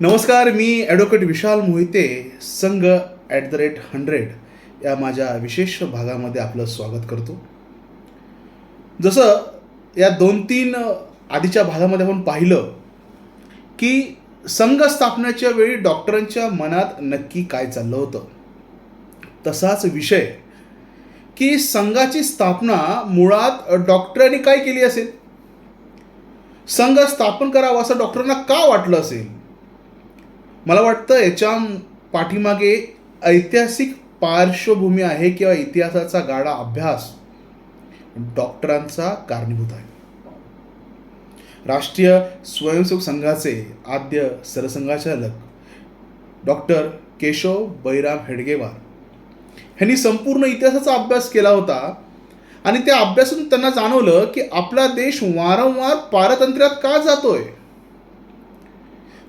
नमस्कार मी ॲडव्होकेट विशाल मोहिते संघ at the rate hundred या माझ्या विशेष भागामध्ये आपलं स्वागत करतो. जसं या दोन तीन आधीच्या भागामध्ये आपण पाहिलं की संघ स्थापनेच्या वेळी डॉक्टरांच्या मनात नक्की काय चाललं होतं. तसाच विषय की संघाची स्थापना मुळात डॉक्टरांनी काय केली असेल? संघ स्थापन करावा असं डॉक्टरांना का वाटलं असेल? मला वाटतं याच्या पाठीमागे ऐतिहासिक पार्श्वभूमी आहे किंवा इतिहासाचा गाडा अभ्यास डॉक्टरांचा कारणीभूत आहे. राष्ट्रीय स्वयंसेवक संघाचे आद्य सरसंघाचालक डॉक्टर केशव बैराम हेडगेवार ह्यांनी संपूर्ण इतिहासाचा अभ्यास केला होता आणि त्या अभ्यासातून त्यांना जाणवलं की आपला देश वारंवार पारतंत्र्यात का जातोय?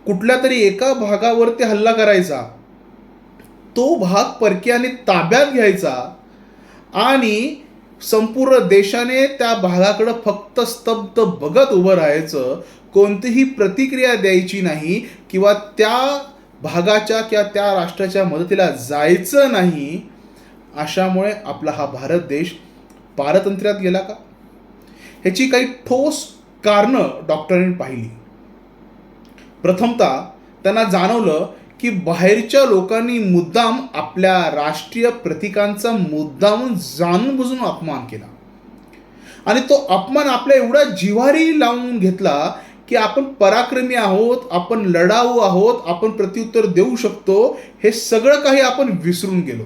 कुठल्या तरी एका भागावरती हल्ला करायचा तो भाग परकीयाने ताब्यात घ्यायचा आणि संपूर्ण देशाने त्या भागाकडं फक्त स्तब्ध बघत उभं राहायचं कोणतीही प्रतिक्रिया द्यायची नाही किंवा त्या भागाच्या किंवा त्या राष्ट्राच्या मदतीला जायचं नाही अशामुळे आपला हा भारत देश पारतंत्र्यात गेला का? ह्याची काही ठोस कारणं डॉक्टरांनी पाहिली. प्रथमतः त्यांना जाणवलं की बाहेरच्या लोकांनी मुद्दाम आपल्या राष्ट्रीय प्रतीकांचा मुद्दाम जाणून बुजून अपमान केला. आणि तो अपमान आपल्या एवढा जिवारी लावून घेतला की आपण पराक्रमी आहोत आपण लढाऊ आहोत आपण प्रत्युत्तर देऊ शकतो हे सगळं काही आपण विसरून गेलो.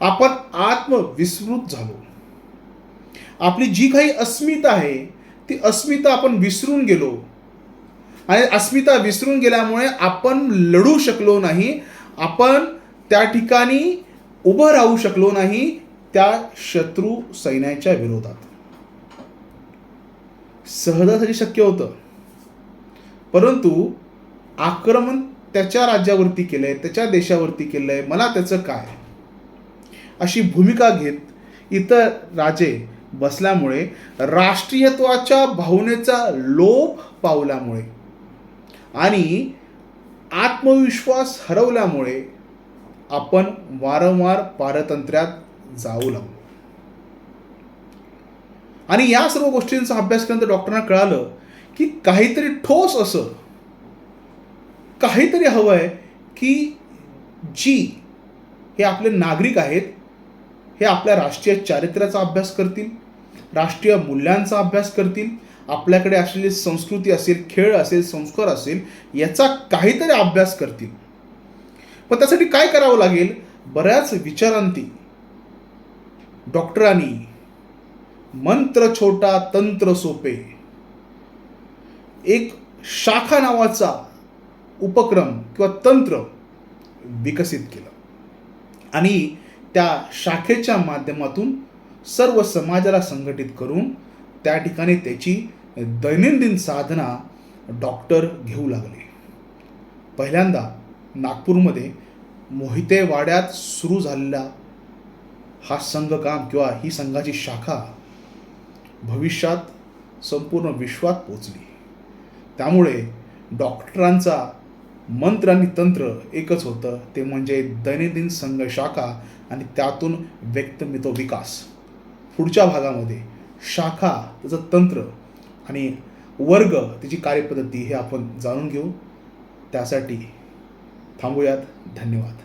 आपण आत्मविस्मृत झालो. आपली जी काही अस्मिता आहे ती अस्मिता आपण विसरून गेलो. आणि अस्मिता विसरून गेल्यामुळे आपण लढू शकलो नाही आपण त्या ठिकाणी उभं राहू शकलो नाही त्या शत्रू सैन्याच्या विरोधात. सहजासहजी शक्य होतं. परंतु आक्रमण त्याच्या राज्यावरती केलंय त्याच्या देशावरती केलंय मला त्याचं काय? अशी भूमिका घेत इतर राजे बसल्यामुळे राष्ट्रीयत्वाच्या भावनेचा लोप पावल्यामुळे आणि आत्मविश्वास हरवल्यामुळे आपण वारंवार पारतंत्र्यात जाऊ लागलो. आणि या सर्व गोष्टींचा अभ्यास केल्यानंतर डॉक्टरांना कळालं की काहीतरी ठोस असं काहीतरी हवं आहे की जी हे आपले नागरिक आहेत हे आपल्या राष्ट्रीय चारित्र्याचा अभ्यास करतील राष्ट्रीय मूल्यांचा अभ्यास करतील आपल्याकडे असलेली संस्कृती असेल खेळ असेल संस्कार असेल याचा काहीतरी अभ्यास करतील. पण त्यासाठी काय करावं लागेल? बऱ्याच विचारांती. डॉक्टरांनी मंत्र छोटा तंत्र सोपे. एक शाखा नावाचा उपक्रम किंवा तंत्र विकसित केलं. आणि त्या शाखेच्या माध्यमातून सर्व समाजाला संघटित करून त्या ठिकाणी त्याची दैनंदिन साधना डॉक्टर घेऊ लागले. पहिल्यांदा नागपूरमध्ये मोहिते वाड्यात सुरू झालेला हा संघकाम किंवा ही संघाची शाखा भविष्यात संपूर्ण विश्वात पोचली त्यामुळे डॉक्टरांचा मंत्र आणि तंत्र एकच होतं ते म्हणजे दैनंदिन संघ शाखा आणि त्यातून व्यक्तिमित्व विकास. पुढच्या भागामध्ये शाखा त्याचं तंत्र आणि वर्ग त्याची कार्यपद्धती हे आपण जाणून घेऊ. त्यासाठी थांबूयात. धन्यवाद.